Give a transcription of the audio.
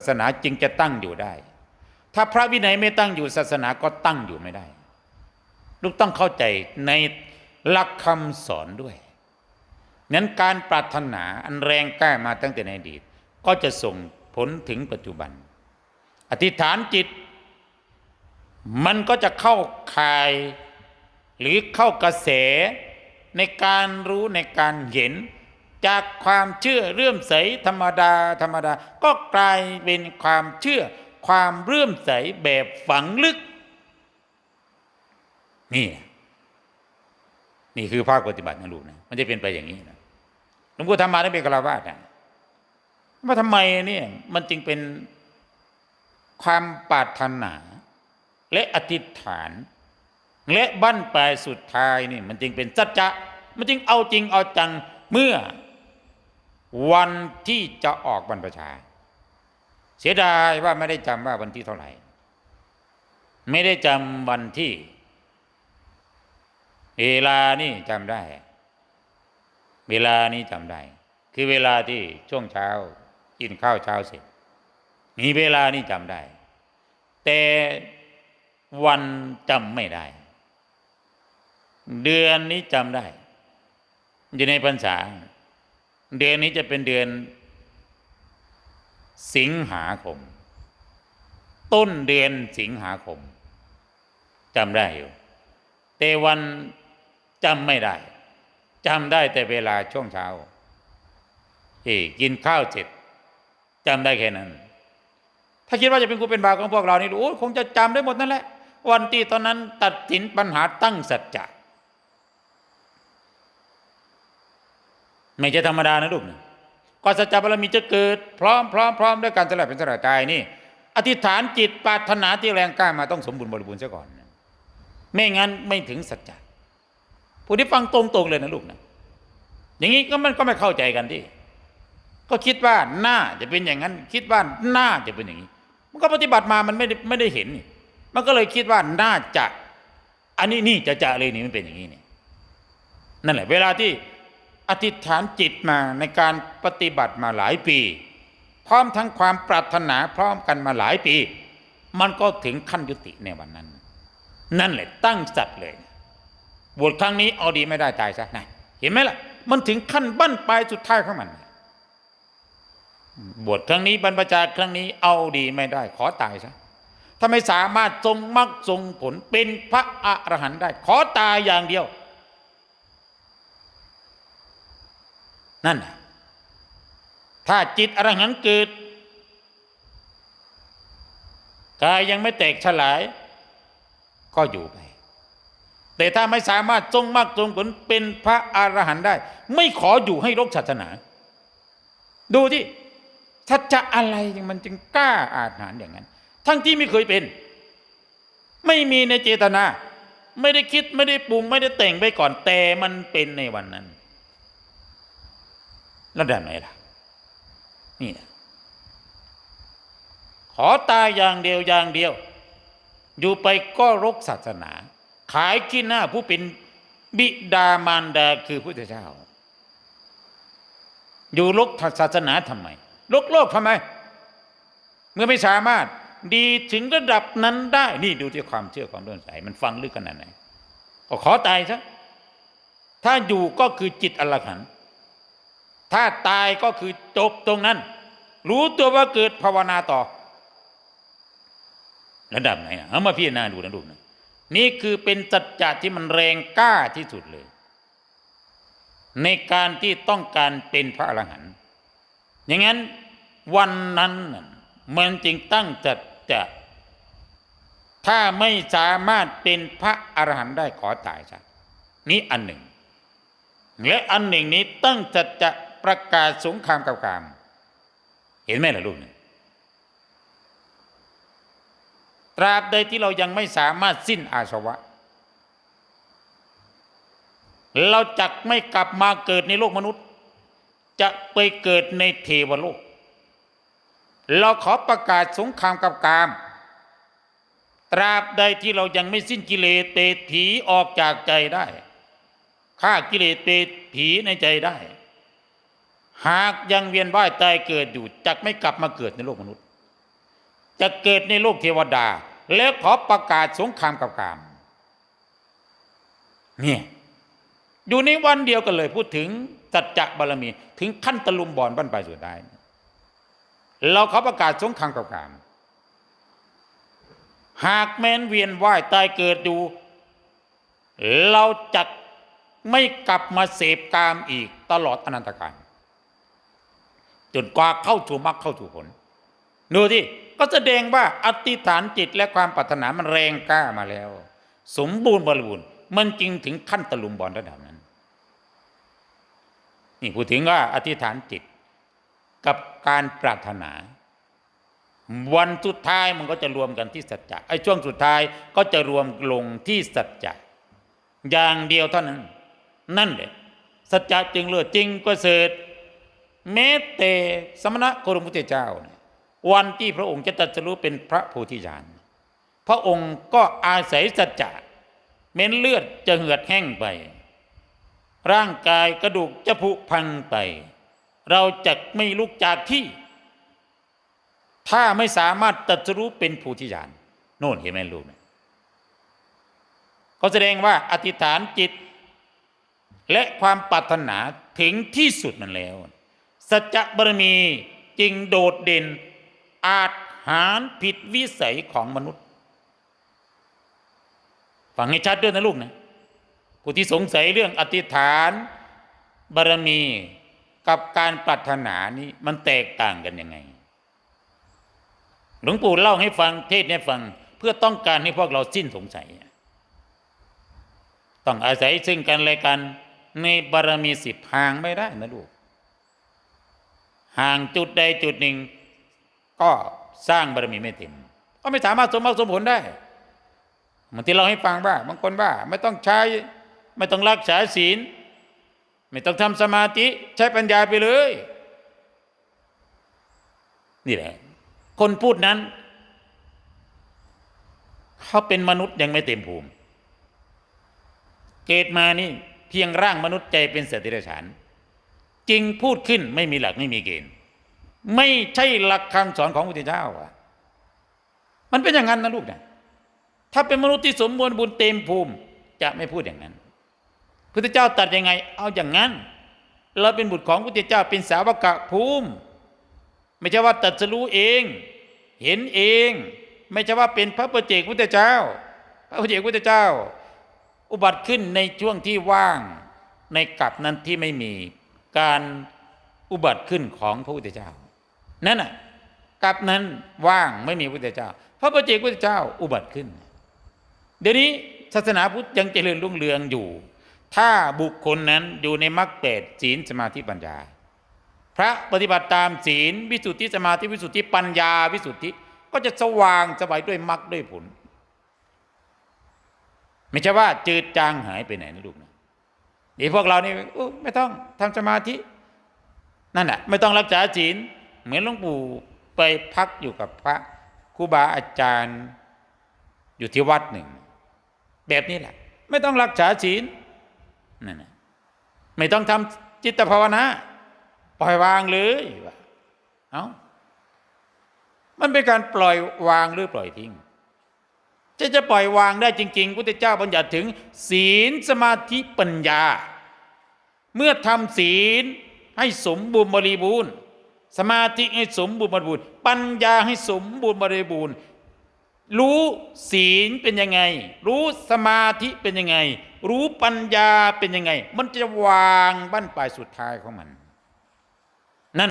ศาสนาจึงจะตั้งอยู่ได้ ถ้าพระวินัยไม่ตั้งอยู่ศาสนาก็ตั้งอยู่ไม่ได้ ลูกต้องเข้าใจในหลักคำสอนด้วย นั้นการปรารถนาอันแรงกล้ามาตั้งแต่ในอดีต ก็จะส่งผลถึงปัจจุบัน อธิษฐานจิต มันก็จะเข้าข่าย หรือเข้ากระแสในการรู้ในการเห็น จากความเชื่อเรื่อมใสธรรมดาธรรมดา ก็กลายเป็นความเชื่อความเรื่อมใสแบบฝังลึก นี่ นี่คือภาคปฏิบัตินะลูกนะมันจะเป็นไปอย่างนี้นะหลวงปู่ธรรมาได้เป็นกราวาสนะว่าทำไมเนี่ยมันจึงเป็นความปรารถนา และอธิษฐาน และบั้นปลายสุดท้ายนี่ มันจึงเป็นสัจจะมันจึงเอาจริงเอาจังเมื่อ วันที่จะออกบรรพชา เสียดายว่าไม่ได้จำว่าวันที่เท่าไหร่ ไม่ได้จำวันที่เวลานี่จำได้ เวลานี้จำได้ คือเวลาที่ช่วงเช้ากินข้าวเช้าเสร็จ มีเวลานี่จำได้ แต่วันจำไม่ได้ เดือนนี้จำได้ อยู่ในพรรษา เดือนนี้จะเป็นเดือน สิงหาคม ต้นเดือนสิงหาคมจำได้อยู่ แต่วันจำไม่ได้จำได้แต่เวลาช่วงเช้าที่กินข้าวเสร็จจำได้แค่นั้น ถ้าคิดว่าจะเป็นกูเป็นบาของพวกเรานี่โอ้คงจะจำได้หมดนั่นแหละ วันที่ตอนนั้นตัดสินปัญหาตั้งสัจจะ ไม่ใช่ธรรมดานะลูกนะก่อนสัจจะบารมีจะเกิด พร้อมพร้อมพร้อมด้วยการสละเป็นสละกายนี่ อธิษฐานจิตปรารถนาที่แรงกล้ามาต้องสมบูรณ์บริบูรณ์ซะก่อน ไม่งั้นไม่ถึงสัจจะผู้ที่ฟังตรงๆเลยนะลูกนะอย่างนี้ก็มันก็ไม่เข้าใจกันที่ก็คิดว่าหน้าจะเป็นอย่างนั้น คิดว่าหน้าจะเป็นอย่างนี้ มันก็ปฏิบัติมามันไม่ได้ไม่ได้เห็นนี่มันก็เลยคิดว่าน่าจะ อันนี้นี่จะจะเลยนี่มันเป็นอย่างนี้นี่นั่นแหละ เวลาที่ อธิษฐานจิตมาในการปฏิบัติมาหลายปี พร้อมทั้งความปรารถนาพร้อมกันมาหลายปี มันก็ถึงขั้นยุติในวันนั้น นั่นแหละตั้งสัตว์เลยบวชครั้งนี้เอาดีไม่ได้ตายซะนะเห็นไหมล่ะ มันถึงขั้นบั้นปลายสุดท้ายของมันบวชครั้งนี้บรรพชาครั้งนี้เอาดีไม่ได้ ขอตายซะถ้าไม่สามารถทรงมรรคทรงผลเป็นพระอรหันต์ได้ ขอตายอย่างเดียว นั่นนะถ้าจิตอรหันต์เกิดกายยังไม่แตกฉลาย ก็อยู่ไป แต่ถ้าไม่สามารถทรงมรรคทรงผลเป็นพระอรหันต์ได้ ไม่ขออยู่ให้รกศาสนา ดูที่ถ้าจะอะไรมันจึงกล้าอาถรรอย่างนั้น ทั้งที่ไม่เคยเป็น ไม่มีในเจตนา ไม่ได้คิดไม่ได้ปรุง ไม่ได้แต่งไปก่อนแต่มันเป็นในวันนั้น แล้วได้ไหมล่ะ นี่นะขอตายอย่างเดียวอย่างเดียว อยู่ไปก็รกศาสนา ขายขี้หน้าผู้เป็นบิดามารดาคือพระเจ้า อยู่ลกศาสนาทำไมลกโลกทำไม เมื่อไม่สามารถดีถึงระดับนั้นได้ นี่ดูที่ความเชื่อความเลื่อมใสมันฟังลึกขนาดไหนก็ขอตายซะถ้าอยู่ก็คือจิตอรหันต์ ถ้าตายก็คือจบตรงนั้น รู้ตัวว่าเกิดภาวนาต่อ ระดับไหนนะเอามาพิจารณาดูนะลูนะนี่คือเป็นสัจจะที่มันแรงกล้าที่สุดเลย ในการที่ต้องการเป็นพระอรหันต์อย่างนั้นวันนั้นมันจึงตั้งจัดจะถ้าไม่สามารถเป็นพระอรหันต์ได้ขอตายซะนี่อันหนึ่ง และอันหนึ่งนี้ตั้งจัดจะ ประกาศสงครามกับกาม เห็นไหมล่ะลูกเนี่ยตราบใดที่เรายังไม่สามารถสิ้นอาสวะ เราจักไม่กลับมาเกิดในโลกมนุษย์ จะไปเกิดในเทวโลก เราขอประกาศสงครามกับกาม ตราบใดที่เรายังไม่สิ้นกิเลสเตผีออกจากใจได้ฆ่ากิเลสเตผีในใจได้ หากยังเวียนว่ายตายเกิดอยู่จักไม่กลับมาเกิดในโลกมนุษย์ จะเกิดในโลกเทวดา แล้วขอประกาศสงครามกับกามเนี่ยอยู่ในวันเดียวกันเลยพูดถึงสัจจะบารมี ถึงขั้นตะลุมบอลบั้นปลายสุดได้เราเขาประกาศสงครามกับกามหากแม้นเวียนว่ายตายเกิดอยู่ เราจะไม่กลับมาเสพกามอีกตลอดอนันตกาล จนกว่าเข้าสู่มรรคเข้าสู่ผล ดูที่ก็แสดงว่าอธิษฐานจิตและความปรารถนามันแรงกล้ามาแล้ว สมบูรณ์บริบูรณ์มันจึงถึงขั้นตะลุมบอลระดับนั้น นี่พูดถึงว่าอธิษฐานจิตกับการปรารถนา วันสุดท้ายมันก็จะรวมกันที่สัจจะไอ้ช่วงสุดท้ายก็จะรวมลงที่สัจจะอย่างเดียวเท่านั้น นั่นแหละสัจจะจึงเลิศจริงก็เสริฐ แม้แต่สมณะโคดมพุทธเจ้าเนี่ยวันที่พระองค์จะตรัสรู้เป็นพระโพธิญาณพระองค์ก็อาศัยสัจจะเม้นเลือดจะเหือดแห้งไป ร่างกายกระดูกจะผุพังไป เราจะไม่ลุกจากที่ ถ้าไม่สามารถตรัสรู้เป็นผู้ที่ญาณโน่นเห็นไหมลูกเนี่ยก็แสดงว่าอธิษฐานจิตและความปรารถนาถึงที่สุดมันแล้ว สัจบารมีจึงโดดเด่น อาจหารผิดวิสัยของมนุษย์ ฟังให้ชัดด้วยนะลูกนะผู้ที่สงสัยเรื่องอธิษฐานบารมีกับการปรารถนานี้มันแตกต่างกันยังไง หลวงปู่เล่าให้ฟังเทศน์ให้ฟังเพื่อต้องการให้พวกเราสิ้นสงสัย ต้องอาศัยซึ่งกันและกันในบารมีสิบห่างไม่ได้นะลูก ห่างจุดใดจุดหนึ่ง ก็สร้างบารมีไม่เต็ม ก็ไม่สามารถสมบัติสมผลได้เหมือนที่เราให้ฟังว่าบางคนว่า ไม่ต้องใช้ ไม่ต้องรักษาศีล ไม่ต้องทำสมาธิใช้ปัญญาไปเลย นี่แหละ คนพูดนั้นเขาเป็นมนุษย์ยังไม่เต็มภูมิ เกิดมานี่เพียงร่างมนุษย์ใจเป็นสัตว์เดรัจฉาน จริงพูดขึ้นไม่มีหลักไม่มีเกณฑ์ ไม่ใช่หลักคำสอนของพระพุทธเจ้าอะมันเป็นอย่างนั้นนะลูกนะถ้าเป็นมนุษย์ที่สมบูรณ์บุญเต็มภูมิจะไม่พูดอย่างนั้นพุทธเจ้าตัดยังไง เอาอย่างนั้น เราเป็นบุตรของพุทธเจ้าเป็นสาวกะภูมิ ไม่ใช่ว่าตัดจะรู้เอง เห็นเอง ไม่ใช่ว่าเป็นพระประเจกพุทธเจ้า พระประเจกพุทธเจ้า อุบัติขึ้นในช่วงที่ว่างในกลับนั้นที่ไม่มี การอุบัติขึ้นของพระพุทธเจ้า นั่นน่ะกับนั้นว่างไม่มีพระพุทธเจ้า พระประเจกพุทธเจ้าอุบัติขึ้น เดี๋ยวนี้ศาสนาพุทธยังเจริญรุ่งเรืองอยู่ ถ้าบุคคลนั้นอยู่ในมรรคแปดศีลสมาธิปัญญา พระปฏิบัติตามศีลวิสุทธิสมาธิวิสุทธิปัญญาวิสุทธิก็จะสว่างสบายด้วยมรรคด้วยผล ไม่ใช่ว่าจืดจางหายไปไหนนะลูกนะ เดี๋ยวพวกเรานี่ไม่ต้องทำสมาธินั่นแหละไม่ต้องรักษาศีลเหมือนหลวงปู่ไปพักอยู่กับพระครูบาอาจารย์อยู่ที่วัดหนึ่ง แบบนี้แหละ ไม่ต้องรักษาศีลนั่นนะไม่ต้องทำจิตภาวนาปล่อยวางเลยว่าเอา้ามันเป็นการปล่อยวางหรือปล่อยทิ้งจะจะปล่อยวางได้จริง ๆ พุทธเจ้าบัญญัติถึง ศีลสมาธิปัญญา เมื่อทำศีลให้สมบูรณ์บริบูรณ์ สมาธิให้สมบูรณ์บริบูรณ์ ปัญญาให้สมบูรณ์บริบูรณ์ รู้ศีลเป็นยังไง รู้สมาธิเป็นยังไง รู้ปัญญาเป็นยังไง มันจะวางบั้นปลายสุดท้ายของมัน